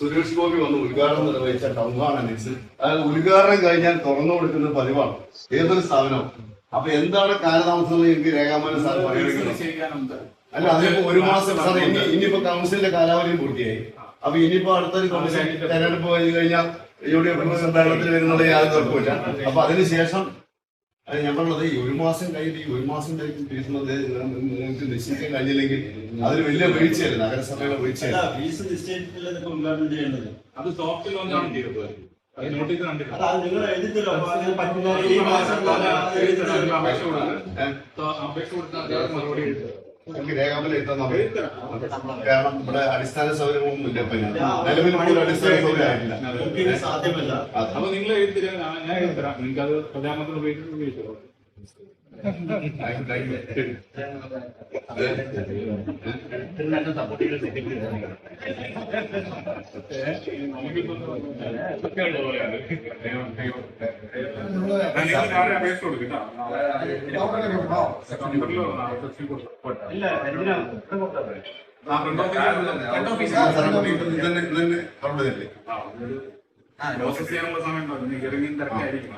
സുരേഷ് ഗോപി വന്ന് ഉദ്ഘാടനം നിർവഹിച്ച ടൗൺ ഹാൾ അനക്സ് അതായത് ഉദ്ഘാടനം കഴിഞ്ഞാൽ തുറന്നു കൊടുക്കുന്ന പതിവാണ്. ഏതൊരു സ്ഥാപനവും. അപ്പൊ എന്താണ് കാലതാമസം എനിക്ക് രേഖാമൂലം സാർ ചെയ്യാനുണ്ട്. അല്ല അതിപ്പോ ഒരു മാസം സാർ ഇനി ഇനിയിപ്പോ കൗൺസിലിന്റെ കാലാവധിയും പൂർത്തിയായി. അപ്പൊ ഇനിയിപ്പോ അടുത്തൊരു തെരഞ്ഞെടുപ്പ് കഴിഞ്ഞു കഴിഞ്ഞാൽ യു ഡി എഫ് സമ്മേളനത്തിൽ വരുന്നുള്ള യാതൊരു കുഴപ്പമില്ല അപ്പൊ അതിനുശേഷം അത് ഞാൻ പറഞ്ഞത് ഈ ഒരു മാസം കഴിഞ്ഞ് ഈ ഒരു മാസം കഴിഞ്ഞ് തീരുന്നത് നിങ്ങൾക്ക് നിശ്ചയിക്കാൻ കഴിഞ്ഞില്ലെങ്കിൽ അതൊരു വലിയ വീഴ്ചയല്ലേ നഗരസഭയുടെ വീഴ്ചയല്ല? ഫീസ് നിശ്ചയിച്ചിട്ടില്ലെന്നൊക്കെ ഉദ്ഘാടനം ചെയ്യേണ്ടത്. അത് സോഫ്റ്റ് ചെയ്തത്. ഈ അപേക്ഷ കൊടുത്താൽ മറുപടി. നമുക്ക് രേഖാമൂലം എത്താൻ നമ്മൾ കാരണം ഇവിടെ അടിസ്ഥാന സൗകര്യങ്ങളൊന്നും ഇല്ല ഇപ്പൊ നിലവിൽ പോലും അടിസ്ഥാന സൗകര്യം ആയിട്ടില്ല. സാധ്യമല്ല. അത് അപ്പൊ നിങ്ങൾ നിങ്ങൾക്ക് അത് പ്രധാനമന്ത്രി ഉപയോഗിച്ചോ അപേക്ഷ കൊടുക്കും കൊടുക്കും ഇല്ല എന്തിനാ ആ ചെയ്യാനുള്ള സമയം നീ ഇറങ്ങി തിരക്കായിരിക്കും